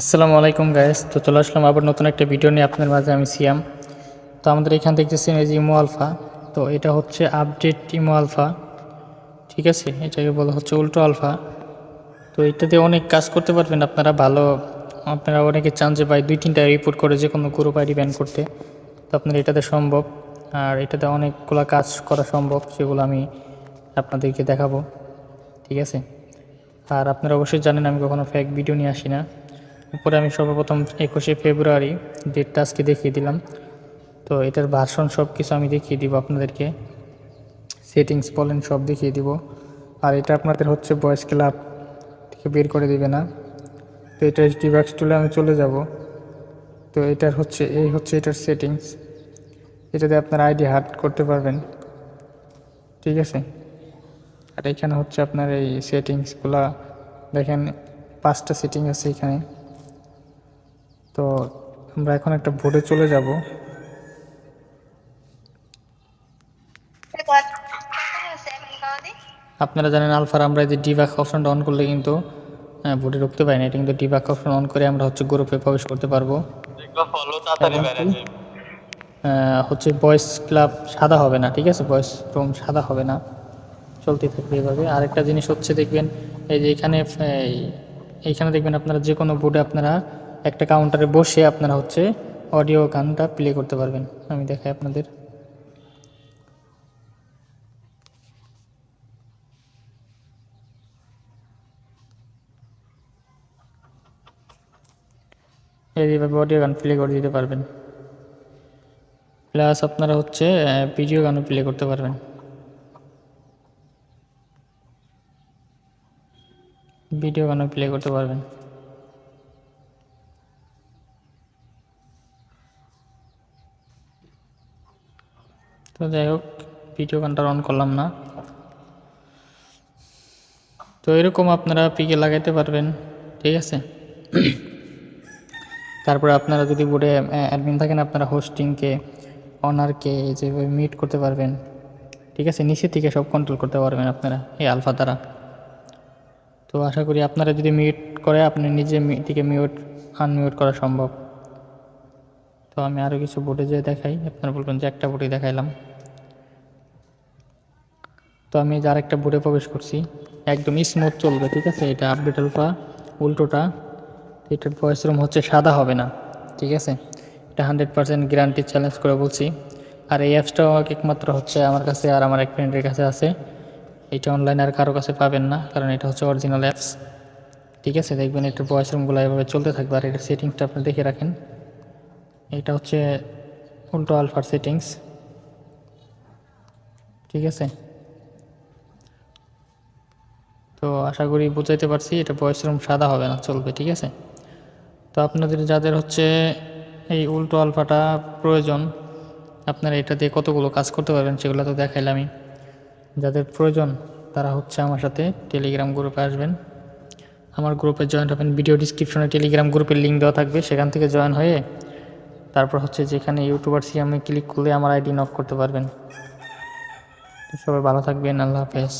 আসসালামু আলাইকুম গাইস তো চলে আসলাম আবার নতুন একটা ভিডিও নিয়ে আপনার মাঝে, আমি সিয়াম। তো আমাদের এখান দেখতেছেন এই যে ইমো আলফা। তো এটা হচ্ছে আপডেট ইমো আলফা। ঠিক আছে? এটাকে বলা হচ্ছে উল্টো আলফা। তো এটাতে অনেক কাজ করতে পারবেন আপনারা, ভালো। আপনারা অনেকে চান যে ভাই দুই তিনটা রিপোর্ট করে যে কোনো গ্রুপ আইডি ব্যান করতে। তো আপনার এটাতে সম্ভব। আর এটাতে অনেকগুলো কাজ করা সম্ভব, সেগুলো আমি আপনাদেরকে দেখাবো। ঠিক আছে? আর আপনারা অবশ্যই জানেন, আমি কখনো ফেক ভিডিও নিয়ে আসি না। উপরে আমি সর্বপ্রথম একুশে ফেব্রুয়ারি ডেটটা আজকে দেখিয়ে দিলাম। তো এটার ভার্সন সব কিছু আমি দেখিয়ে দিব আপনাদেরকে। সেটিংস বলেন, সব দেখিয়ে দিব। আর এটা আপনাদের হচ্ছে ভয়েস ক্লাব থেকে বের করে দিবে না। তো এটা ডিভাক্স টুলে আমি চলে যাব। তো এটার হচ্ছে, এই হচ্ছে এটার সেটিংস এটাতে আপনার আইডি হার্ট করতে পারবেন। ঠিক আছে? আর এখানে হচ্ছে আপনার এই সেটিংসগুলা দেখেন, পাঁচটা সেটিং আছে এখানে। তো আমরা এখন একটা বোর্ডে চলে যাব। আপনারা জানেন আলফার আমরা এই যে ডিবাক অপশনটা অন করলে কিন্তু বোর্ডে ঢুকতে পারি না। এটা কিন্তু ডিবাক অপশন অন করে আমরা হচ্ছে গ্রুপে প্রবেশ করতে পারব। হচ্ছে বয়েস ক্লাব সাদা হবে না ঠিক আছে? বয়েস রুম সাদা হবে না। চলতে থাকবে এভাবে। আরেকটা জিনিস হচ্ছে দেখবেন এই যে এখানে এই- এইখানে দেখবেন আপনারা যে কোনো বোর্ডে আপনারা একটা কাউন্টারে বসে আপনারা হচ্ছে অডিও গানটা প্লে করতে পারবেন। আমি দেখাই আপনাদের। এইভাবে অডিও গান প্লে করে দিতে পারবেন। প্লাস আপনারা হচ্ছে ভিডিও গানও প্লে করতে পারবেন। ভিডিও গানও প্লে করতে পারবেন। তো যাই হোক ভিডিও গানটা অন করলাম না। তো এরকম আপনারা পিকে লাগাইতে পারবেন, ঠিক আছে? তারপরে আপনারা যদি বোর্ডে অ্যাডমিন থাকেন, আপনারা হোস্টিংকে অনারকে যেভাবে মিট করতে পারবেন, ঠিক আছে? নিচে থেকে সব কন্ট্রোল করতে পারবেন আপনারা, এই আলফা দ্বারা। তো আশা করি আপনারা যদি মিউট করে, আপনি নিজে থেকে মিউট আনমিউট করা সম্ভব। তো আমি আরও কিছু বোর্ডে যেয়ে দেখাই, আপনারা বলবেন যে একটা বোর্ডে দেখাইলাম। তো আমি যার একটা বোর্ডে প্রবেশ করছি, একদম স্মুথ চলবে, ঠিক আছে? এটা আপডেট আলফা উল্টোটা, এটার ভয়েস রুম হচ্ছে সাদা হবে না, ঠিক আছে? এটা হান্ড্রেড পার্সেন্ট গ্যারান্টি চ্যালেঞ্জ করে বলছি। আর এই অ্যাপসটাও একমাত্র হচ্ছে আমার কাছে আর আমার এক ফ্রেন্ডের কাছে আছে। এটা অনলাইন আর কারও কাছে পাবেন না, কারণ এটা হচ্ছে অরিজিনাল অ্যাপস ঠিক আছে? দেখবেন এটার রুমগুলো এভাবে চলতে থাকবে, আর এটার সেটিংসটা আপনি দেখে রাখেন। এটা হচ্ছে উল্টো আলফার সেটিংস ঠিক আছে? তো আশা করি বুঝাইতে পারছি, এটা ভয়েস রুম সাদা হবে না, চলবে, ঠিক আছে? তো আপনাদের যাদের হচ্ছে এই উল্টো আলফাটা প্রয়োজন, আপনারা এটা দিয়ে কতগুলো কাজ করতে পারবেন সেগুলো তো দেখাইলামই। যাদের প্রয়োজন, তারা হচ্ছে আমার সাথে টেলিগ্রাম গ্রুপে আসবেন। আমার গ্রুপে জয়েন হবেন ভিডিও ডিসক্রিপশনে টেলিগ্রাম গ্রুপের লিঙ্ক দেওয়া থাকবে, সেখান থেকে জয়েন হয়ে তারপর হচ্ছে যেখানে ইউটিউবার সিএমে ক্লিক করলে আমার আইডি নক করতে পারবেন। সবাই ভালো থাকবেন, আল্লাহ হাফেজ।